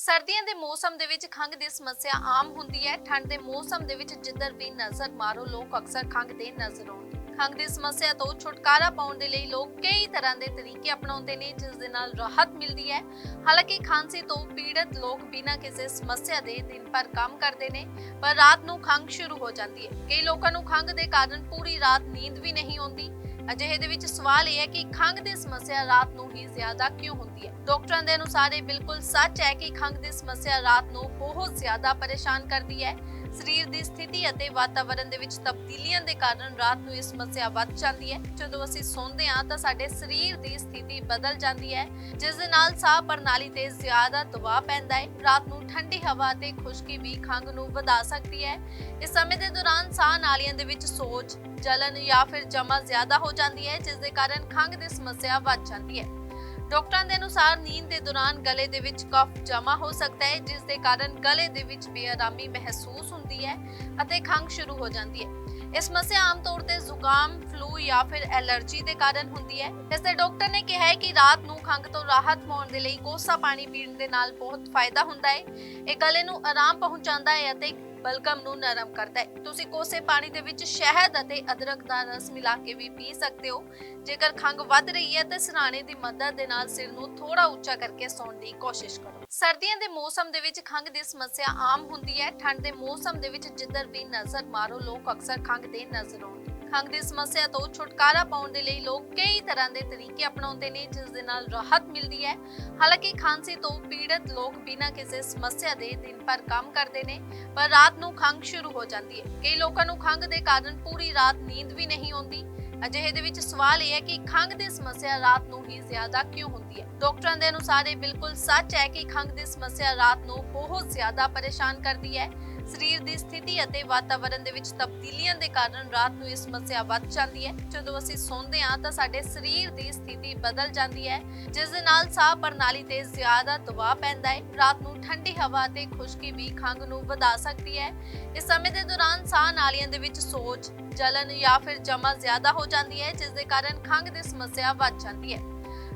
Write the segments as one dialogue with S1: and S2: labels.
S1: ਸਰਦੀਆਂ ਦੇ ਮੌਸਮ ਦੇ ਵਿੱਚ ਖੰਘ ਦੀ ਸਮੱਸਿਆ ਆਮ ਹੁੰਦੀ ਹੈ। ਠੰਡ ਦੇ ਮੌਸਮ ਦੇ ਵਿੱਚ ਜਿੱਧਰ ਵੀ ਨਜ਼ਰ ਮਾਰੋ, ਲੋਕ ਅਕਸਰ ਖੰਘ ਦੇ ਨਜ਼ਰ ਆਉਂਦੇ ਖੰਘ ਦੀ ਸਮੱਸਿਆ ਤੋਂ ਛੁਟਕਾਰਾ ਪਾਉਣ ਦੇ ਲਈ ਲੋਕ ਕਈ ਤਰ੍ਹਾਂ ਦੇ ਤਰੀਕੇ ਅਪਣਾਉਂਦੇ ਨੇ, ਜਿਸ ਦੇ ਨਾਲ ਰਾਹਤ ਮਿਲਦੀ ਹੈ। ਹਾਲਾਂਕਿ ਖਾਂਸੀ ਤੋਂ ਪੀੜਤ ਲੋਕ ਬਿਨਾਂ ਕਿਸੇ ਸਮੱਸਿਆ ਦੇ ਦਿਨ ਭਰ ਕੰਮ ਕਰਦੇ ਨੇ, ਪਰ ਰਾਤ ਨੂੰ ਖੰਘ ਸ਼ੁਰੂ ਹੋ ਜਾਂਦੀ ਹੈ। ਕਈ ਲੋਕਾਂ ਨੂੰ ਖੰਘ ਦੇ ਕਾਰਨ ਪੂਰੀ ਰਾਤ ਨੀਂਦ ਵੀ ਨਹੀਂ ਆਉਂਦੀ। ਅਜਿਹੇ ਦੇ ਵਿੱਚ ਸਵਾਲ ਇਹ ਹੈ ਕਿ ਖੰਘ ਦੀ ਸਮੱਸਿਆ ਰਾਤ ਨੂੰ ਹੀ ਜ਼ਿਆਦਾ ਕਿਉਂ ਹੁੰਦੀ ਹੈ? ਡਾਕਟਰਾਂ ਦੇ ਅਨੁਸਾਰ ਇਹ ਬਿਲਕੁਲ ਸੱਚ ਹੈ ਕਿ ਖੰਘ ਦੀ ਸਮੱਸਿਆ ਰਾਤ ਨੂੰ ਬਹੁਤ ਜ਼ਿਆਦਾ ਪਰੇਸ਼ਾਨ ਕਰਦੀ ਹੈ। ਸਰੀਰ ਦੀ ਸਥਿਤੀ ਅਤੇ ਵਾਤਾਵਰਣ ਦੇ ਵਿੱਚ ਤਬਦੀਲੀਆਂ ਦੇ ਕਾਰਨ ਰਾਤ ਨੂੰ ਇਹ ਸਮੱਸਿਆ ਵੱਧ ਜਾਂਦੀ ਹੈ। ਜਦੋਂ ਅਸੀਂ ਸੌਂਦੇ ਹਾਂ ਤਾਂ ਸਾਡੇ ਸਰੀਰ ਦੀ ਸਥਿਤੀ ਬਦਲ ਜਾਂਦੀ ਹੈ। ਜਿਸ ਦੇ ਨਾਲ ਸਾਹ ਪ੍ਰਣਾਲੀ ਤੇ ਜ਼ਿਆਦਾ ਦਬਾਅ ਪੈਂਦਾ ਹੈ। ਰਾਤ ਨੂੰ ਠੰਡੀ ਹਵਾ ਅਤੇ ਖੁਸ਼ਕੀ ਵੀ ਖੰਘ ਨੂੰ ਵਧਾ ਸਕਦੀ ਹੈ। ਇਸ ਸਮੇਂ ਦੇ ਦੌਰਾਨ ਸਾਹ ਨਾਲੀਆਂ ਦੇ ਵਿੱਚ ਸੋਜ, ਜਲਨ ਜਾਂ ਫਿਰ ਜਮਾ ਜ਼ਿਆਦਾ ਹੋ ਜਾਂਦੀ ਹੈ, ਜਿਸ ਦੇ ਕਾਰਨ ਖੰਘ ਦੀ ਸਮੱਸਿਆ ਵੱਧ ਜਾਂਦੀ ਹੈ। ਡਾਕਟਰਾਂ ਦੇ ਅਨੁਸਾਰ ਨੀਂਦ ਦੇ ਦੌਰਾਨ ਗਲੇ ਦੇ ਵਿੱਚ ਕਫ ਜਮਾ ਹੋ ਸਕਦਾ ਹੈ ਜਿਸ ਦੇ ਕਾਰਨ ਗਲੇ ਦੇ ਵਿੱਚ ਬੇਆਰਾਮੀ ਮਹਿਸੂਸ ਹੁੰਦੀ ਹੈ ਅਤੇ ਖੰਘ ਸ਼ੁਰੂ ਹੋ ਜਾਂਦੀ ਹੈ। ਇਹ ਸਮੱਸਿਆ ਆਮ ਤੌਰ ਤੇ ਜ਼ੁਕਾਮ, ਫਲੂ ਜਾਂ ਫਿਰ ਐਲਰਜੀ ਦੇ ਕਾਰਨ ਹੁੰਦੀ ਹੈ। ਇਸ ਦੇ ਡਾਕਟਰ ਨੇ ਕਿਹਾ ਹੈ ਕਿ ਰਾਤ ਨੂੰ ਖੰਘ ਤੋਂ ਰਾਹਤ ਪਾਉਣ ਦੇ ਲਈ ਕੋਸਾ ਪਾਣੀ ਪੀਣ ਦੇ ਨਾਲ ਬਹੁਤ ਫਾਇਦਾ ਹੁੰਦਾ ਹੈ। ਇਹ ਗਲੇ ਨੂੰ ਆਰਾਮ ਪਹੁੰਚਾਉਂਦਾ ਹੈ ਅਤੇ ਬਲਗਮ ਨੂੰ ਨਰਮ ਕਰਦਾ ਹੈ। ਤੁਸੀਂ ਕੋਸੇ ਪਾਣੀ ਦੇ ਵਿੱਚ ਸ਼ਹਿਦ ਅਤੇ ਅਦਰਕ ਦਾ ਰਸ ਮਿਲਾ ਕੇ ਵੀ ਪੀ ਸਕਦੇ ਹੋ। ਜੇਕਰ ਖੰਘ ਵੱਧ ਰਹੀ ਹੈ ਤਾਂ ਸਰਾਣੇ ਦੀ ਮਦਦ ਦੇ ਨਾਲ ਸਿਰ ਨੂੰ ਥੋੜਾ ਉੱਚਾ ਕਰਕੇ ਸੌਣ ਦੀ ਕੋਸ਼ਿਸ਼ ਕਰੋ। ਸਰਦੀਆਂ ਦੇ ਮੌਸਮ ਦੇ ਵਿੱਚ ਖੰਘ ਦੀ ਸਮੱਸਿਆ ਆਮ ਹੁੰਦੀ ਹੈ। ਠੰਡ ਦੇ ਮੌਸਮ ਦੇ ਵਿੱਚ ਜਿੱਧਰ ਵੀ ਨਜ਼ਰ ਮਾਰੋ, ਲੋਕ ਅਕਸਰ ਖੰਘ ਦੇ ਨਜ਼ਰ ਆਉਂਦੇ ਖੰਘ ਦੀ ਸਮੱਸਿਆ ਤੋਂ ਛੁਟਕਾਰਾ ਪਾਉਣ ਦੇ ਲਈ ਲੋਕ ਕਈ ਤਰ੍ਹਾਂ ਦੇ ਤਰੀਕੇ ਅਪਣਾਉਂਦੇ ਨੇ, ਜਿਸ ਦੇ ਨਾਲ ਰਾਹਤ ਮਿਲਦੀ ਹੈ। ਹਾਲਾਂਕਿ ਖਾਂਸੀ ਤੋਂ ਪੀੜਤ ਲੋਕ ਬਿਨਾਂ ਕਿਸੇ ਸਮੱਸਿਆ ਦੇ ਦਿਨ ਭਰ ਕੰਮ ਕਰਦੇ ਨੇ, ਪਰ ਰਾਤ ਨੂੰ ਖੰਘ ਸ਼ੁਰੂ ਹੋ ਜਾਂਦੀ ਹੈ। ਕਈ ਲੋਕਾਂ ਨੂੰ ਖੰਘ ਦੇ ਕਾਰਨ ਪੂਰੀ ਰਾਤ ਨੀਂਦ ਵੀ ਨਹੀਂ ਆਉਂਦੀ। ਅਜਿਹੇ ਦੇ ਵਿੱਚ ਸਵਾਲ ਇਹ ਹੈ ਕਿ ਖੰਘ ਦੀ ਸਮੱਸਿਆ ਰਾਤ ਨੂੰ ਹੀ ਜ਼ਿਆਦਾ ਕਿਉਂ ਹੁੰਦੀ ਹੈ? ਡਾਕਟਰਾਂ ਦੇ ਅਨੁਸਾਰ ਇਹ ਬਿਲਕੁਲ ਸੱਚ ਹੈ ਕਿ ਖੰਘ ਦੀ ਸਮੱਸਿਆ ਰਾਤ ਨੂੰ ਬਹੁਤ ਜ਼ਿਆਦਾ ਪਰੇਸ਼ਾਨ ਕਰਦੀ ਹੈ। ਸਰੀਰ ਦੀ ਸਥਿਤੀ ਅਤੇ ਵਾਤਾਵਰਣ ਦੇ ਵਿੱਚ ਤਬਦੀਲੀਆਂ ਦੇ ਕਾਰਨ ਰਾਤ ਨੂੰ ਇਹ ਸਮੱਸਿਆ ਵੱਧ ਜਾਂਦੀ ਹੈ। ਜਦੋਂ ਅਸੀਂ ਸੌਂਦੇ ਹਾਂ ਤਾਂ ਸਾਡੇ ਸਰੀਰ ਦੀ ਸਥਿਤੀ ਬਦਲ ਜਾਂਦੀ ਹੈ, ਜਿਸ ਦੇ ਨਾਲ ਸਾਹ ਪ੍ਰਣਾਲੀ ਤੇ ਜ਼ਿਆਦਾ ਦਬਾਅ ਪੈਂਦਾ ਹੈ। ਰਾਤ ਨੂੰ ਠੰਡੀ ਹਵਾ ਅਤੇ ਖੁਸ਼ਕੀ ਵੀ ਖੰਘ ਨੂੰ ਵਧਾ ਸਕਦੀ ਹੈ। ਇਸ ਸਮੇਂ ਦੇ ਦੌਰਾਨ ਸਾਹ ਨਾਲੀਆਂ ਦੇ ਵਿੱਚ ਸੋਜ, ਜਲਨ ਜਾਂ ਫਿਰ ਜਮਾ ਜ਼ਿਆਦਾ ਹੋ ਜਾਂਦੀ ਹੈ, ਜਿਸ ਦੇ ਕਾਰਨ ਖੰਘ ਦੀ ਸਮੱਸਿਆ ਵੱਧ ਜਾਂਦੀ ਹੈ।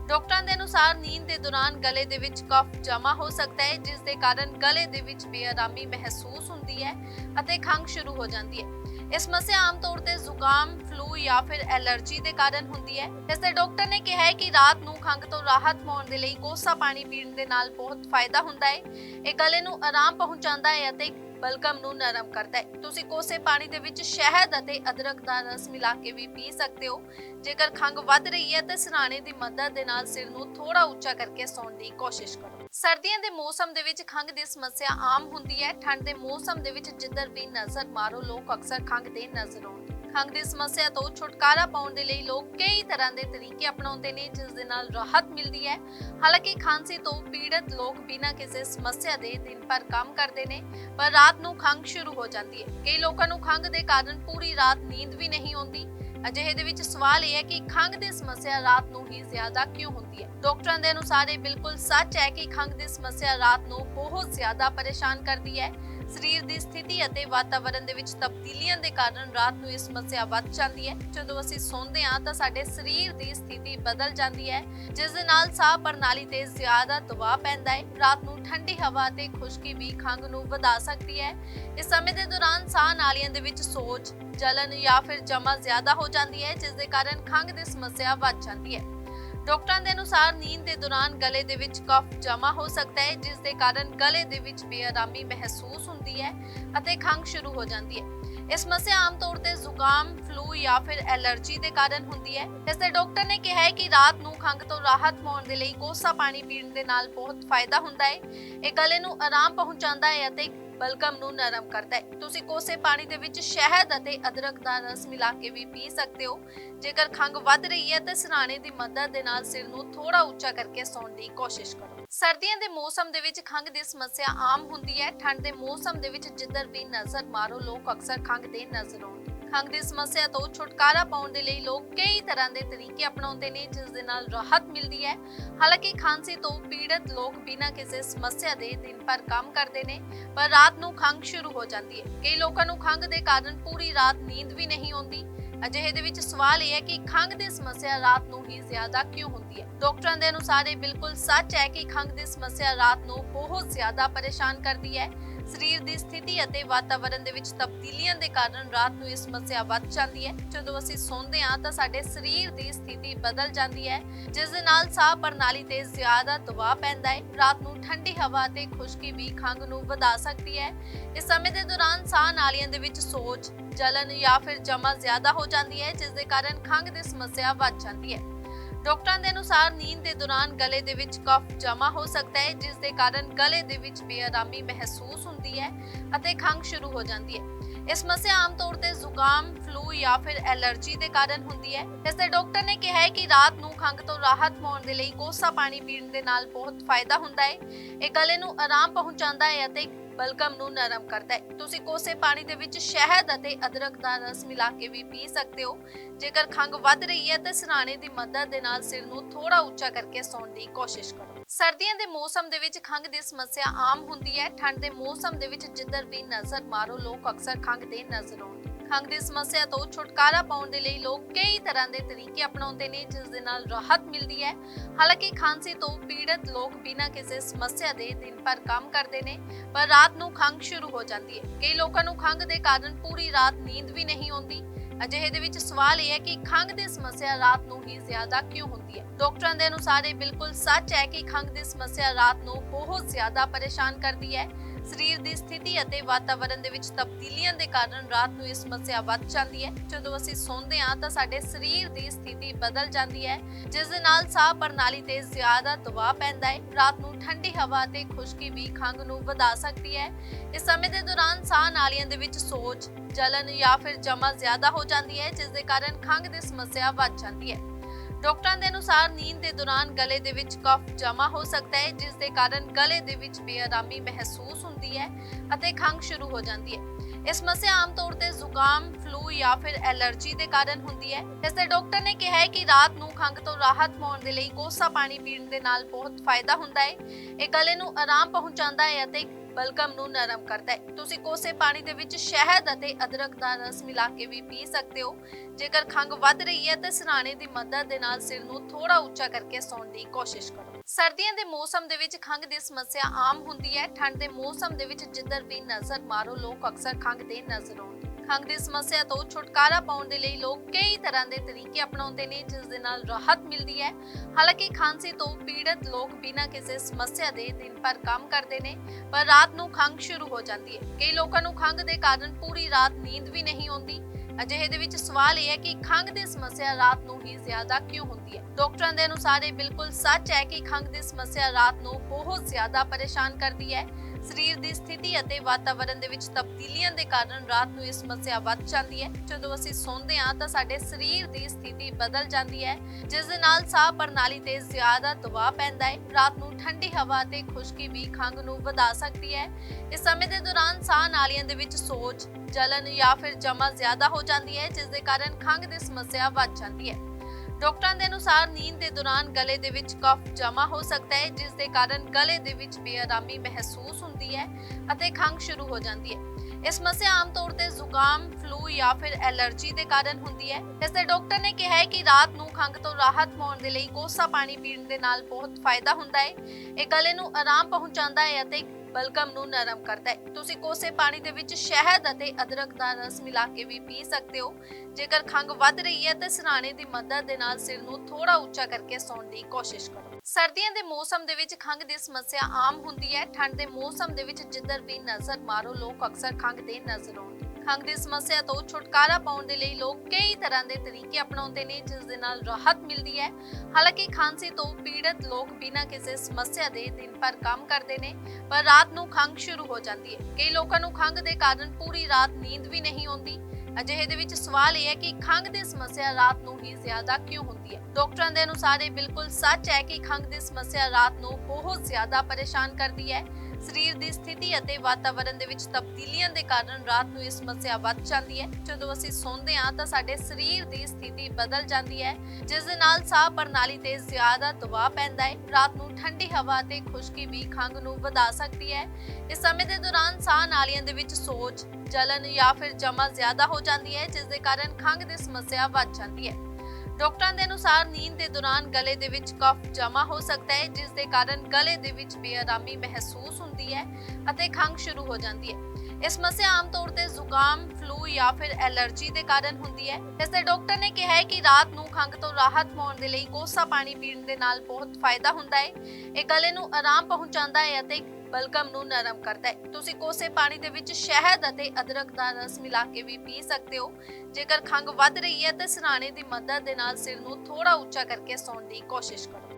S1: ਡਾਕਟਰਾਂ ਦੇ ਅਨੁਸਾਰ ਨੀਂਦ ਦੇ ਦੌਰਾਨ ਗਲੇ ਦੇ ਵਿੱਚ ਕਫ ਜਮਾ ਹੋ ਸਕਦਾ ਹੈ ਜਿਸ ਦੇ ਕਾਰਨ ਗਲੇ ਦੇ ਵਿੱਚ ਬੇਆਰਾਮੀ ਮਹਿਸੂਸ ਹੁੰਦੀ ਹੈ ਅਤੇ ਖੰਘ ਸ਼ੁਰੂ ਹੋ ਜਾਂਦੀ ਹੈ। ਇਹ ਸਮੱਸਿਆ ਆਮ ਤੌਰ ਤੇ ਜ਼ੁਕਾਮ, ਫਲੂ ਜਾਂ ਫਿਰ ਐਲਰਜੀ ਦੇ ਕਾਰਨ ਹੁੰਦੀ ਹੈ। ਇਸ ਦੇ ਡਾਕਟਰ ਨੇ ਕਿਹਾ ਹੈ ਕਿ ਰਾਤ ਨੂੰ ਖੰਘ ਤੋਂ ਰਾਹਤ ਪਾਉਣ ਦੇ ਲਈ ਕੋਸਾ ਪਾਣੀ ਪੀਣ ਦੇ ਨਾਲ ਬਹੁਤ ਫਾਇਦਾ ਹੁੰਦਾ ਹੈ। ਇਹ ਗਲੇ ਨੂੰ ਆਰਾਮ ਪਹੁੰਚਾਉਂਦਾ ਹੈ ਅਤੇ ਬਲਗਮ ਨੂੰ ਨਰਮ ਕਰਦਾ ਹੈ। ਤੁਸੀਂ ਕੋਸੇ ਪਾਣੀ ਦੇ ਵਿੱਚ ਸ਼ਹਿਦ ਅਤੇ ਅਦਰਕ ਦਾ ਰਸ ਮਿਲਾ ਕੇ ਵੀ ਪੀ ਸਕਦੇ ਹੋ। ਜੇਕਰ ਖੰਘ ਵੱਧ ਰਹੀ ਹੈ ਤਾਂ ਸਰਾਣੇ ਦੀ ਮਦਦ ਦੇ ਨਾਲ ਸਿਰ ਨੂੰ ਥੋੜਾ ਉੱਚਾ ਕਰਕੇ ਸੌਣ ਦੀ ਕੋਸ਼ਿਸ਼ ਕਰੋ। ਸਰਦੀਆਂ ਦੇ ਮੌਸਮ ਦੇ ਵਿੱਚ ਖੰਘ ਦੀ ਸਮੱਸਿਆ ਆਮ ਹੁੰਦੀ ਹੈ। ਠੰਡ ਦੇ ਮੌਸਮ ਦੇ ਵਿੱਚ ਜਿੱਧਰ ਵੀ ਨਜ਼ਰ ਮਾਰੋ, ਲੋਕ ਅਕਸਰ ਖੰਘ ਦੇ ਨਜ਼ਰ ਆਉਂਦੇ ਖੰਘ ਦੀ ਸਮੱਸਿਆ ਤੋਂ ਛੁਟਕਾਰਾ ਪਾਉਣ ਦੇ ਲਈ ਲੋਕ ਕਈ ਤਰ੍ਹਾਂ ਦੇ ਤਰੀਕੇ ਅਪਣਾਉਂਦੇ ਨੇ, ਜਿਸ ਦੇ ਨਾਲ ਰਾਹਤ ਮਿਲਦੀ ਹੈ। ਹਾਲਾਂਕਿ ਖਾਂਸੀ ਤੋਂ ਪੀੜਤ ਲੋਕ ਬਿਨਾਂ ਕਿਸੇ ਸਮੱਸਿਆ ਦੇ ਦਿਨ ਭਰ ਕੰਮ ਕਰਦੇ ਨੇ, ਪਰ ਰਾਤ ਨੂੰ ਖੰਘ ਸ਼ੁਰੂ ਹੋ ਜਾਂਦੀ ਹੈ। ਕਈ ਲੋਕਾਂ ਨੂੰ ਖੰਘ ਦੇ ਕਾਰਨ ਪੂਰੀ ਰਾਤ ਨੀਂਦ ਵੀ ਨਹੀਂ ਆਉਂਦੀ। ਅਜਿਹੇ ਦੇ ਵਿੱਚ ਸਵਾਲ ਇਹ ਹੈ ਕਿ ਖੰਘ ਦੀ ਸਮੱਸਿਆ ਰਾਤ ਨੂੰ ਹੀ ਜ਼ਿਆਦਾ ਕਿਉਂ ਹੁੰਦੀ ਹੈ? ਡਾਕਟਰਾਂ ਦੇ ਅਨੁਸਾਰ ਇਹ ਬਿਲਕੁਲ ਸੱਚ ਹੈ ਕਿ ਖੰਘ ਦੀ ਸਮੱਸਿਆ ਰਾਤ ਨੂੰ ਬਹੁਤ ਜ਼ਿਆਦਾ ਪਰੇਸ਼ਾਨ ਕਰਦੀ ਹੈ। ਸਰੀਰ ਦੀ ਸਥਿਤੀ ਅਤੇ ਵਾਤਾਵਰਣ ਦੇ ਵਿੱਚ ਤਬਦੀਲੀਆਂ ਦੇ ਕਾਰਨ ਰਾਤ ਨੂੰ ਇਹ ਸਮੱਸਿਆ ਵੱਧ ਜਾਂਦੀ ਹੈ। ਜਦੋਂ ਅਸੀਂ ਸੌਂਦੇ ਹਾਂ ਤਾਂ ਸਾਡੇ ਸਰੀਰ ਦੀ ਸਥਿਤੀ ਬਦਲ ਜਾਂਦੀ ਹੈ, ਜਿਸ ਦੇ ਨਾਲ ਸਾਹ ਪ੍ਰਣਾਲੀ ਤੇ ਜ਼ਿਆਦਾ ਦਬਾਅ ਪੈਂਦਾ ਹੈ। ਰਾਤ ਨੂੰ ਠੰਡੀ ਹਵਾ ਅਤੇ ਖੁਸ਼ਕੀ ਵੀ ਖੰਘ ਨੂੰ ਵਧਾ ਸਕਦੀ ਹੈ। ਇਸ ਸਮੇਂ ਦੇ ਦੌਰਾਨ ਸਾਹ ਨਾਲੀਆਂ ਦੇ ਵਿੱਚ ਸੋਜ, ਜਲਨ ਜਾਂ ਫਿਰ ਜਮਾ ਜ਼ਿਆਦਾ ਹੋ ਜਾਂਦੀ ਹੈ, ਜਿਸ ਦੇ ਕਾਰਨ ਖੰਘ ਦੀ ਸਮੱਸਿਆ ਵੱਧ ਜਾਂਦੀ ਹੈ। ਡਾਕਟਰਾਂ ਦੇ ਅਨੁਸਾਰ ਨੀਂਦ ਦੇ ਦੌਰਾਨ ਗਲੇ ਦੇ ਵਿੱਚ ਕਫ ਜਮਾ ਹੋ ਸਕਦਾ ਹੈ ਜਿਸ ਦੇ ਕਾਰਨ ਗਲੇ ਦੇ ਵਿੱਚ ਬੇਆਰਾਮੀ ਮਹਿਸੂਸ ਹੁੰਦੀ ਹੈ ਅਤੇ ਖੰਘ ਸ਼ੁਰੂ ਹੋ ਜਾਂਦੀ ਹੈ। ਇਹ ਸਮੱਸਿਆ ਆਮ ਤੌਰ ਤੇ ਜ਼ੁਕਾਮ, ਫਲੂ ਜਾਂ ਫਿਰ ਐਲਰਜੀ ਦੇ ਕਾਰਨ ਹੁੰਦੀ ਹੈ। ਇਸ ਦੇ ਡਾਕਟਰ ਨੇ ਕਿਹਾ ਹੈ ਕਿ ਰਾਤ ਨੂੰ ਖੰਘ ਤੋਂ ਰਾਹਤ ਪਾਉਣ ਦੇ ਲਈ ਕੋਸਾ ਪਾਣੀ ਪੀਣ ਦੇ ਨਾਲ ਬਹੁਤ ਫਾਇਦਾ ਹੁੰਦਾ ਹੈ। ਇਹ ਗਲੇ ਨੂੰ ਆਰਾਮ ਪਹੁੰਚਾਉਂਦਾ ਹੈ ਅਤੇ ਬਲਗਮ ਨੂੰ ਨਰਮ ਕਰਦਾ ਹੈ। ਤੁਸੀਂ ਕੋਸੇ ਪਾਣੀ ਦੇ ਵਿੱਚ ਸ਼ਹਿਦ ਅਤੇ ਅਦਰਕ ਦਾ ਰਸ ਮਿਲਾ ਕੇ ਵੀ ਪੀ ਸਕਦੇ ਹੋ। ਜੇਕਰ ਖੰਘ ਵੱਧ ਰਹੀ ਹੈ ਤਾਂ ਸਰਾਣੇ ਦੀ ਮਦਦ ਦੇ ਨਾਲ ਸਿਰ ਨੂੰ ਥੋੜਾ ਉੱਚਾ ਕਰਕੇ ਸੌਣ ਦੀ ਕੋਸ਼ਿਸ਼ ਕਰੋ। ਸਰਦੀਆਂ ਦੇ ਮੌਸਮ ਦੇ ਵਿੱਚ ਖੰਘ ਦੀ ਸਮੱਸਿਆ ਆਮ ਹੁੰਦੀ ਹੈ। ਠੰਡ ਦੇ ਮੌਸਮ ਦੇ ਵਿੱਚ ਜਿੱਧਰ ਵੀ ਨਜ਼ਰ ਮਾਰੋ, ਲੋਕ ਅਕਸਰ ਖੰਘ ਦੇ ਨਜ਼ਰ ਆਉਂਦੇ ਖੰਘ ਦੀ ਸਮੱਸਿਆ ਤੋਂ ਛੁਟਕਾਰਾ ਪਾਉਣ ਦੇ ਲਈ ਲੋਕ ਕਈ ਤਰ੍ਹਾਂ ਦੇ ਤਰੀਕੇ ਅਪਣਾਉਂਦੇ ਨੇ, ਜਿਸ ਦੇ ਨਾਲ ਰਾਹਤ ਮਿਲਦੀ ਹੈ। ਹਾਲਾਂਕਿ ਖਾਂਸੀ ਤੋਂ ਪੀੜਤ ਲੋਕ ਬਿਨਾਂ ਕਿਸੇ ਸਮੱਸਿਆ ਦੇ ਦਿਨ ਭਰ ਕੰਮ ਕਰਦੇ ਨੇ, ਪਰ ਰਾਤ ਨੂੰ ਖੰਘ ਸ਼ੁਰੂ ਹੋ ਜਾਂਦੀ ਹੈ। ਕਈ ਲੋਕਾਂ ਨੂੰ ਖੰਘ ਦੇ ਕਾਰਨ ਪੂਰੀ ਰਾਤ ਨੀਂਦ ਵੀ ਨਹੀਂ ਆਉਂਦੀ। ਅਜਿਹੇ ਦੇ ਵਿੱਚ ਸਵਾਲ ਇਹ ਹੈ ਕਿ ਖੰਘ ਦੀ ਸਮੱਸਿਆ ਰਾਤ ਨੂੰ ਹੀ ਜ਼ਿਆਦਾ ਕਿਉਂ ਹੁੰਦੀ ਹੈ? ਡਾਕਟਰਾਂ ਦੇ ਅਨੁਸਾਰ ਇਹ ਬਿਲਕੁਲ ਸੱਚ ਹੈ ਕਿ ਖੰਘ ਦੀ ਸਮੱਸਿਆ ਰਾਤ ਨੂੰ ਬਹੁਤ ਜ਼ਿਆਦਾ ਪਰੇਸ਼ਾਨ ਕਰਦੀ ਹੈ। ਸਰੀਰ ਦੀ ਸਥਿਤੀ ਅਤੇ ਵਾਤਾਵਰਣ ਦੇ ਵਿੱਚ ਤਬਦੀਲੀਆਂ ਦੇ ਕਾਰਨ ਰਾਤ ਨੂੰ ਇਹ ਸਮੱਸਿਆ ਵੱਧ ਜਾਂਦੀ ਹੈ। ਜਦੋਂ ਅਸੀਂ ਸੌਂਦੇ ਹਾਂ ਤਾਂ ਸਾਡੇ ਸਰੀਰ ਦੀ ਸਥਿਤੀ ਬਦਲ ਜਾਂਦੀ ਹੈ। ਜਿਸ ਦੇ ਨਾਲ ਸਾਹ ਪ੍ਰਣਾਲੀ ਤੇ ਜ਼ਿਆਦਾ ਦਬਾਅ ਪੈਂਦਾ ਹੈ। ਰਾਤ ਨੂੰ ਠੰਡੀ ਹਵਾ ਅਤੇ ਖੁਸ਼ਕੀ ਵੀ ਖੰਘ ਨੂੰ ਵਧਾ ਸਕਦੀ ਹੈ। ਇਸ ਸਮੇਂ ਦੇ ਦੌਰਾਨ ਸਾਹ ਨਾਲੀਆਂ ਦੇ ਵਿੱਚ ਸੋਜ, ਜਲਨ ਜਾਂ ਫਿਰ ਜਮਾ ਜ਼ਿਆਦਾ ਹੋ ਜਾਂਦੀ ਹੈ, ਜਿਸ ਦੇ ਕਾਰਨ ਖੰਘ ਦੀ ਸਮੱਸਿਆ ਵੱਧ ਜਾਂਦੀ ਹੈ। ਡਾਕਟਰਾਂ ਦੇ ਅਨੁਸਾਰ ਨੀਂਦ ਦੇ ਦੌਰਾਨ ਗਲੇ ਦੇ ਵਿੱਚ ਕਫ ਜਮਾ ਹੋ ਸਕਦਾ ਹੈ ਜਿਸ ਦੇ ਕਾਰਨ ਗਲੇ ਦੇ ਵਿੱਚ ਬੇਆਰਾਮੀ ਮਹਿਸੂਸ ਹੁੰਦੀ ਹੈ ਅਤੇ ਖੰਘ ਸ਼ੁਰੂ ਹੋ ਜਾਂਦੀ ਹੈ। ਇਹ ਸਮੱਸਿਆ ਆਮ ਤੌਰ ਤੇ ਜ਼ੁਕਾਮ, ਫਲੂ ਜਾਂ ਫਿਰ ਐਲਰਜੀ ਦੇ ਕਾਰਨ ਹੁੰਦੀ ਹੈ। ਇਸ ਦੇ ਡਾਕਟਰ ਨੇ ਕਿਹਾ ਹੈ ਕਿ ਰਾਤ ਨੂੰ ਖੰਘ ਤੋਂ ਰਾਹਤ ਪਾਉਣ ਦੇ ਲਈ ਕੋਸਾ ਪਾਣੀ ਪੀਣ ਦੇ ਨਾਲ ਬਹੁਤ ਫਾਇਦਾ ਹੁੰਦਾ ਹੈ। ਇਹ ਗਲੇ ਨੂੰ ਆਰਾਮ ਪਹੁੰਚਾਉਂਦਾ ਹੈ ਅਤੇ ਬਲਗਮ ਨੂੰ ਨਰਮ ਕਰਦਾ ਹੈ। ਤੁਸੀਂ ਕੋਸੇ ਪਾਣੀ ਦੇ ਵਿੱਚ ਸ਼ਹਿਦ ਅਤੇ ਅਦਰਕ ਦਾ ਰਸ ਮਿਲਾ ਕੇ ਵੀ ਪੀ ਸਕਦੇ ਹੋ। ਜੇਕਰ ਖੰਘ ਵੱਧ ਰਹੀ ਹੈ ਤਾਂ ਸਰਾਣੇ ਦੀ ਮਦਦ ਦੇ ਨਾਲ ਸਿਰ ਨੂੰ ਥੋੜਾ ਉੱਚਾ ਕਰਕੇ ਸੌਣ ਦੀ ਕੋਸ਼ਿਸ਼ ਕਰੋ। ਸਰਦੀਆਂ ਦੇ ਮੌਸਮ ਦੇ ਵਿੱਚ ਖੰਘ ਦੀ ਸਮੱਸਿਆ ਆਮ ਹੁੰਦੀ ਹੈ। ਠੰਡ ਦੇ ਮੌਸਮ ਦੇ ਵਿੱਚ ਜਿੱਧਰ ਵੀ ਨਜ਼ਰ ਮਾਰੋ, ਲੋਕ ਅਕਸਰ ਖੰਘ ਦੇ ਨਜ਼ਰ ਆਉਂਦੇ ਖੰਘ ਦੀ ਸਮੱਸਿਆ ਤੋਂ ਛੁਟਕਾਰਾ ਪਾਉਣ ਦੇ ਲਈ ਲੋਕ ਕਈ ਤਰ੍ਹਾਂ ਦੇ ਤਰੀਕੇ ਅਪਣਾਉਂਦੇ ਨੇ, ਜਿਸ ਦੇ ਨਾਲ ਰਾਹਤ ਮਿਲਦੀ ਹੈ। ਹਾਲਾਂਕਿ ਖਾਂਸੀ ਤੋਂ ਪੀੜਤ ਲੋਕ ਬਿਨਾਂ ਕਿਸੇ ਸਮੱਸਿਆ ਦੇ ਦਿਨ ਭਰ ਕੰਮ ਕਰਦੇ ਨੇ, ਪਰ ਰਾਤ ਨੂੰ ਖੰਘ ਸ਼ੁਰੂ ਹੋ ਜਾਂਦੀ ਹੈ। ਕਈ ਲੋਕਾਂ ਨੂੰ ਖੰਘ ਦੇ ਕਾਰਨ ਪੂਰੀ ਰਾਤ ਨੀਂਦ ਵੀ ਨਹੀਂ ਆਉਂਦੀ। ਅਜਿਹੇ ਦੇ ਵਿੱਚ ਸਵਾਲ ਇਹ ਹੈ ਕਿ ਖੰਘ ਦੀ ਸਮੱਸਿਆ ਰਾਤ ਨੂੰ ਹੀ ਜ਼ਿਆਦਾ ਕਿਉਂ ਹੁੰਦੀ ਹੈ? ਡਾਕਟਰਾਂ ਦੇ ਅਨੁਸਾਰ ਇਹ ਬਿਲਕੁਲ ਸੱਚ ਹੈ ਕਿ ਖੰਘ ਦੀ ਸਮੱਸਿਆ ਰਾਤ ਨੂੰ ਬਹੁਤ ਜ਼ਿਆਦਾ ਪਰੇਸ਼ਾਨ ਕਰਦੀ ਹੈ। ਸਰੀਰ ਦੀ ਸਥਿਤੀ ਅਤੇ ਵਾਤਾਵਰਣ ਦੇ ਵਿੱਚ ਤਬਦੀਲੀਆਂ ਦੇ ਕਾਰਨ ਰਾਤ ਨੂੰ ਇਹ ਸਮੱਸਿਆ ਵੱਧ ਜਾਂਦੀ ਹੈ। ਜਦੋਂ ਅਸੀਂ ਸੌਂਦੇ ਹਾਂ ਤਾਂ ਸਾਡੇ ਸਰੀਰ ਦੀ ਸਥਿਤੀ ਬਦਲ ਜਾਂਦੀ ਹੈ। ਜਿਸ ਦੇ ਨਾਲ ਸਾਹ ਪ੍ਰਣਾਲੀ ਤੇ ਜ਼ਿਆਦਾ ਦਬਾਅ ਪੈਂਦਾ ਹੈ। ਰਾਤ ਨੂੰ ਠੰਡੀ ਹਵਾ ਅਤੇ ਖੁਸ਼ਕੀ ਵੀ ਖੰਘ ਨੂੰ ਵਧਾ ਸਕਦੀ ਹੈ। ਇਸ ਸਮੇਂ ਦੇ ਦੌਰਾਨ ਸਾਹ ਨਾਲੀਆਂ ਦੇ ਵਿੱਚ ਸੋਜ, ਜਲਨ ਜਾਂ ਫਿਰ ਜਮਾ ਜ਼ਿਆਦਾ ਹੋ ਜਾਂਦੀ ਹੈ, ਜਿਸ ਦੇ ਕਾਰਨ ਖੰਘ ਦੀ ਸਮੱਸਿਆ ਵੱਧ ਜਾਂਦੀ ਹੈ। ਡਾਕਟਰਾਂ ਦੇ ਅਨੁਸਾਰ ਨੀਂਦ ਦੇ ਦੌਰਾਨ ਗਲੇ ਦੇ ਵਿੱਚ ਕਫ ਜਮਾ ਹੋ ਸਕਦਾ ਹੈ ਜਿਸ ਦੇ ਕਾਰਨ ਗਲੇ ਦੇ ਵਿੱਚ ਬੇਆਰਾਮੀ ਮਹਿਸੂਸ ਹੁੰਦੀ ਹੈ ਅਤੇ ਖੰਘ ਸ਼ੁਰੂ ਹੋ ਜਾਂਦੀ ਹੈ। ਇਹ ਸਮੱਸਿਆ ਆਮ ਤੌਰ ਤੇ ਜ਼ੁਕਾਮ, ਫਲੂ ਜਾਂ ਫਿਰ ਐਲਰਜੀ ਦੇ ਕਾਰਨ ਹੁੰਦੀ ਹੈ। ਇਸ ਦੇ ਡਾਕਟਰ ਨੇ ਕਿਹਾ ਹੈ ਕਿ ਰਾਤ ਨੂੰ ਖੰਘ ਤੋਂ ਰਾਹਤ ਪਾਉਣ ਦੇ ਲਈ ਕੋਸਾ ਪਾਣੀ ਪੀਣ ਦੇ ਨਾਲ ਬਹੁਤ ਫਾਇਦਾ ਹੁੰਦਾ ਹੈ। ਇਹ ਗਲੇ ਨੂੰ ਆਰਾਮ ਪਹੁੰਚਾਉਂਦਾ ਹੈ ਅਤੇ ਬਲਗਮ ਨੂੰ ਨਰਮ ਕਰਦਾ ਹੈ। ਤੁਸੀਂ ਕੋਸੇ ਪਾਣੀ ਦੇ ਵਿੱਚ ਸ਼ਹਿਦ ਅਤੇ ਅਦਰਕ ਦਾ ਰਸ ਮਿਲਾ ਕੇ ਵੀ ਪੀ ਸਕਦੇ ਹੋ। ਜੇਕਰ ਖੰਘ ਵੱਧ ਰਹੀ ਹੈ ਤਾਂ ਸਰਾਣੇ ਦੀ ਮਦਦ ਦੇ ਨਾਲ ਸਿਰ ਨੂੰ ਥੋੜਾ ਉੱਚਾ ਕਰਕੇ ਸੌਣ ਦੀ ਕੋਸ਼ਿਸ਼ ਕਰੋ। ਸਰਦੀਆਂ ਦੇ ਮੌਸਮ ਦੇ ਵਿੱਚ ਖੰਘ ਦੀ ਸਮੱਸਿਆ ਆਮ ਹੁੰਦੀ ਹੈ। ਠੰਡ ਦੇ ਮੌਸਮ ਦੇ ਵਿੱਚ ਜਿੱਧਰ ਵੀ ਨਜ਼ਰ ਮਾਰੋ, ਲੋਕ ਅਕਸਰ ਖੰਘ ਦੇ ਨਜ਼ਰ ਆਉਂਦੇ ਖੰਘ ਦੀ ਸਮੱਸਿਆ ਤੋਂ ਛੁਟਕਾਰਾ ਪਾਉਣ ਦੇ ਲਈ ਲੋਕ ਕਈ ਤਰ੍ਹਾਂ ਦੇ ਤਰੀਕੇ ਅਪਣਾਉਂਦੇ ਨੇ, ਜਿਸ ਦੇ ਨਾਲ ਰਾਹਤ ਮਿਲਦੀ ਹੈ। ਹਾਲਾਂਕਿ ਖਾਂਸੀ ਤੋਂ ਪੀੜਤ ਲੋਕ ਬਿਨਾਂ ਕਿਸੇ ਸਮੱਸਿਆ ਦੇ ਦਿਨ ਭਰ ਕੰਮ ਕਰਦੇ ਨੇ, ਪਰ ਰਾਤ ਨੂੰ ਖੰਘ ਸ਼ੁਰੂ ਹੋ ਜਾਂਦੀ ਹੈ। ਕਈ ਲੋਕਾਂ ਨੂੰ ਖੰਘ ਦੇ ਕਾਰਨ ਪੂਰੀ ਰਾਤ ਨੀਂਦ ਵੀ ਨਹੀਂ ਆਉਂਦੀ। ਅਜਿਹੇ ਦੇ ਵਿੱਚ ਸਵਾਲ ਇਹ ਹੈ ਕਿ ਖੰਘ ਦੀ ਸਮੱਸਿਆ ਰਾਤ ਨੂੰ ਹੀ ਜ਼ਿਆਦਾ ਕਿਉਂ ਹੁੰਦੀ ਹੈ? ਡਾਕਟਰਾਂ ਦੇ ਅਨੁਸਾਰ ਇਹ ਬਿਲਕੁਲ ਸੱਚ ਹੈ ਕਿ ਖੰਘ ਦੀ ਸਮੱਸਿਆ ਰਾਤ ਨੂੰ ਬਹੁਤ ਜ਼ਿਆਦਾ ਪਰੇਸ਼ਾਨ ਕਰਦੀ ਹੈ। ਸਰੀਰ ਦੀ ਸਥਿਤੀ ਅਤੇ ਵਾਤਾਵਰਣ ਦੇ ਵਿੱਚ ਤਬਦੀਲੀਆਂ ਦੇ ਕਾਰਨ ਰਾਤ ਨੂੰ ਇਹ ਸਮੱਸਿਆ ਵੱਧ ਜਾਂਦੀ ਹੈ। ਜਦੋਂ ਅਸੀਂ ਸੌਂਦੇ ਹਾਂ ਤਾਂ ਸਾਡੇ ਸਰੀਰ ਦੀ ਸਥਿਤੀ ਬਦਲ ਜਾਂਦੀ ਹੈ। ਜਿਸ ਦੇ ਨਾਲ ਸਾਹ ਪ੍ਰਣਾਲੀ ਤੇ ਜ਼ਿਆਦਾ ਦਬਾਅ ਪੈਂਦਾ ਹੈ। ਰਾਤ ਨੂੰ ਠੰਡੀ ਹਵਾ ਅਤੇ ਖੁਸ਼ਕੀ ਵੀ ਖੰਘ ਨੂੰ ਵਧਾ ਸਕਦੀ ਹੈ। ਇਸ ਸਮੇਂ ਦੇ ਦੌਰਾਨ ਸਾਹ ਨਾਲੀਆਂ ਦੇ ਵਿੱਚ ਸੋਜ, ਜਲਨ ਜਾਂ ਫਿਰ ਜਮਾ ਜ਼ਿਆਦਾ ਹੋ ਜਾਂਦੀ ਹੈ, ਜਿਸ ਦੇ ਕਾਰਨ ਖੰਘ ਦੀ ਸਮੱਸਿਆ ਵੱਧ ਜਾਂਦੀ ਹੈ। ਡਾਕਟਰਾਂ ਦੇ ਅਨੁਸਾਰ ਨੀਂਦ ਦੇ ਦੌਰਾਨ ਗਲੇ ਦੇ ਵਿੱਚ ਕਫ ਜਮਾ ਹੋ ਸਕਦਾ ਹੈ ਜਿਸ ਦੇ ਕਾਰਨ ਗਲੇ ਦੇ ਵਿੱਚ ਬੇਆਰਾਮੀ ਮਹਿਸੂਸ ਹੁੰਦੀ ਹੈ ਅਤੇ ਖੰਘ ਸ਼ੁਰੂ ਹੋ ਜਾਂਦੀ ਹੈ। ਇਹ ਸਮੱਸਿਆ ਆਮ ਤੌਰ ਤੇ ਜ਼ੁਕਾਮ, ਫਲੂ ਜਾਂ ਫਿਰ ਐਲਰਜੀ ਦੇ ਕਾਰਨ ਹੁੰਦੀ ਹੈ। ਇਸ ਦੇ ਡਾਕਟਰ ਨੇ ਕਿਹਾ ਹੈ ਕਿ ਰਾਤ ਨੂੰ ਖੰਘ ਤੋਂ ਰਾਹਤ ਪਾਉਣ ਦੇ ਲਈ ਕੋਸਾ ਪਾਣੀ ਪੀਣ ਦੇ ਨਾਲ ਬਹੁਤ ਫਾਇਦਾ ਹੁੰਦਾ ਹੈ। ਇਹ ਗਲੇ ਨੂੰ ਆਰਾਮ ਪਹੁੰਚਾਉਂਦਾ ਹੈ ਅਤੇ ਬਲਗਮ ਨੂੰ ਨਰਮ ਕਰਦਾ ਹੈ। ਤੁਸੀਂ ਕੋਸੇ ਪਾਣੀ ਦੇ ਵਿੱਚ ਸ਼ਹਿਦ ਅਤੇ ਅਦਰਕ ਦਾ ਰਸ ਮਿਲਾ ਕੇ ਵੀ ਪੀ ਸਕਦੇ ਹੋ। ਜੇਕਰ ਖੰਘ ਵੱਧ ਰਹੀ ਹੈ ਤਾਂ ਸਰਾਣੇ ਦੀ ਮਦਦ ਦੇ ਨਾਲ ਸਿਰ ਨੂੰ ਥੋੜਾ ਉੱਚਾ ਕਰਕੇ ਸੌਣ ਦੀ ਕੋਸ਼ਿਸ਼ ਕਰੋ। ਸਰਦੀਆਂ ਦੇ ਮੌਸਮ ਦੇ ਵਿੱਚ ਖੰਘ ਦੀ ਸਮੱਸਿਆ ਆਮ ਹੁੰਦੀ ਹੈ। ਠੰਡ ਦੇ ਮੌਸਮ ਦੇ ਵਿੱਚ ਜਿੱਧਰ ਵੀ ਨਜ਼ਰ ਮਾਰੋ, ਲੋਕ ਅਕਸਰ ਖੰਘ ਦੇ ਨਜ਼ਰ ਆਉਂਦੇ ਖੰਘ ਦੀ ਸਮੱਸਿਆ ਤੋਂ ਛੁਟਕਾਰਾ ਪਾਉਣ ਦੇ ਲਈ ਲੋਕ ਕਈ ਤਰ੍ਹਾਂ ਦੇ ਤਰੀਕੇ ਅਪਣਾਉਂਦੇ ਨੇ, ਜਿਸ ਦੇ ਨਾਲ ਰਾਹਤ ਮਿਲਦੀ ਹੈ। ਹਾਲਾਂਕਿ ਖਾਂਸੀ ਤੋਂ ਪੀੜਤ ਲੋਕ ਬਿਨਾਂ ਕਿਸੇ ਸਮੱਸਿਆ ਦੇ ਦਿਨ ਭਰ ਕੰਮ ਕਰਦੇ ਨੇ, ਪਰ ਰਾਤ ਨੂੰ ਖੰਘ ਸ਼ੁਰੂ ਹੋ ਜਾਂਦੀ ਹੈ। ਕਈ ਲੋਕਾਂ ਨੂੰ ਖੰਘ ਦੇ ਕਾਰਨ ਪੂਰੀ ਰਾਤ ਨੀਂਦ ਵੀ ਨਹੀਂ ਆਉਂਦੀ। ਅਜਿਹੇ ਦੇ ਵਿੱਚ ਸਵਾਲ ਇਹ ਹੈ ਕਿ ਖੰਘ ਦੀ ਸਮੱਸਿਆ ਰਾਤ ਨੂੰ ਹੀ ਜ਼ਿਆਦਾ ਕਿਉਂ ਹੁੰਦੀ ਹੈ? ਡਾਕਟਰਾਂ ਦੇ ਅਨੁਸਾਰ ਇਹ ਬਿਲਕੁਲ ਸੱਚ ਹੈ ਕਿ ਖੰਘ ਦੀ ਸਮੱਸਿਆ ਰਾਤ ਨੂੰ ਬਹੁਤ ਜ਼ਿਆਦਾ ਪਰੇਸ਼ਾਨ ਕਰਦੀ ਹੈ। ਸਰੀਰ ਦੀ ਸਥਿਤੀ ਅਤੇ ਵਾਤਾਵਰਣ ਦੇ ਵਿੱਚ ਤਬਦੀਲੀਆਂ ਦੇ ਕਾਰਨ ਰਾਤ ਨੂੰ ਇਹ ਸਮੱਸਿਆ ਵੱਧ ਜਾਂਦੀ ਹੈ। ਜਦੋਂ ਅਸੀਂ ਸੌਂਦੇ ਹਾਂ ਤਾਂ ਸਾਡੇ ਸਰੀਰ ਦੀ ਸਥਿਤੀ ਬਦਲ ਜਾਂਦੀ ਹੈ, ਜਿਸ ਦੇ ਨਾਲ ਸਾਹ ਪ੍ਰਣਾਲੀ ਤੇ ਜ਼ਿਆਦਾ ਦਬਾਅ ਪੈਂਦਾ ਹੈ। ਰਾਤ ਨੂੰ ਠੰਡੀ ਹਵਾ ਅਤੇ ਖੁਸ਼ਕੀ ਵੀ ਖੰਘ ਨੂੰ ਵਧਾ ਸਕਦੀ ਹੈ। ਇਸ ਸਮੇਂ ਦੇ ਦੌਰਾਨ ਸਾਹ ਨਾਲੀਆਂ ਦੇ ਵਿੱਚ ਸੋਜ, ਜਲਨ ਜਾਂ ਫਿਰ ਜਮਾ ਜ਼ਿਆਦਾ ਹੋ ਜਾਂਦੀ ਹੈ, ਜਿਸ ਦੇ ਕਾਰਨ ਖੰਘ ਦੀ ਸਮੱਸਿਆ ਵੱਧ ਜਾਂਦੀ ਹੈ। ਡਾਕਟਰਾਂ ਦੇ ਅਨੁਸਾਰ ਨੀਂਦ ਦੇ ਦੌਰਾਨ ਗਲੇ ਦੇ ਵਿੱਚ ਕਫ ਜਮਾ ਹੋ ਸਕਦਾ ਹੈ ਜਿਸ ਦੇ ਕਾਰਨ ਗਲੇ ਦੇ ਵਿੱਚ ਬੇਆਰਾਮੀ ਮਹਿਸੂਸ ਹੁੰਦੀ ਹੈ ਅਤੇ ਖੰਘ ਸ਼ੁਰੂ ਹੋ ਜਾਂਦੀ ਹੈ। ਇਹ ਸਮੱਸਿਆ ਆਮ ਤੌਰ ਤੇ ਜ਼ੁਕਾਮ, ਫਲੂ ਜਾਂ ਫਿਰ ਐਲਰਜੀ ਦੇ ਕਾਰਨ ਹੁੰਦੀ ਹੈ। ਇਸ ਦੇ ਡਾਕਟਰ ਨੇ ਕਿਹਾ ਹੈ ਕਿ ਰਾਤ ਨੂੰ ਖੰਘ ਤੋਂ ਰਾਹਤ ਪਾਉਣ ਦੇ ਲਈ ਕੋਸਾ ਪਾਣੀ ਪੀਣ ਦੇ ਨਾਲ ਬਹੁਤ ਫਾਇਦਾ ਹੁੰਦਾ ਹੈ। ਇਹ ਗਲੇ ਨੂੰ ਆਰਾਮ ਪਹੁੰਚਾਉਂਦਾ ਹੈ ਅਤੇ ਬਲਗਮ ਨੂੰ ਨਰਮ ਕਰਦਾ ਹੈ। ਤੁਸੀਂ ਕੋਸੇ ਪਾਣੀ ਦੇ ਵਿੱਚ ਸ਼ਹਿਦ ਅਤੇ ਅਦਰਕ ਦਾ ਰਸ ਮਿਲਾ ਕੇ ਵੀ ਪੀ ਸਕਦੇ ਹੋ। ਜੇਕਰ ਖੰਘ ਵੱਧ ਰਹੀ ਹੈ ਤਾਂ ਸਰਾਣੇ ਦੀ ਮਦਦ ਦੇ ਨਾਲ ਸਿਰ ਨੂੰ ਥੋੜਾ ਉੱਚਾ ਕਰਕੇ ਸੌਣ ਦੀ ਕੋਸ਼ਿਸ਼ ਕਰੋ।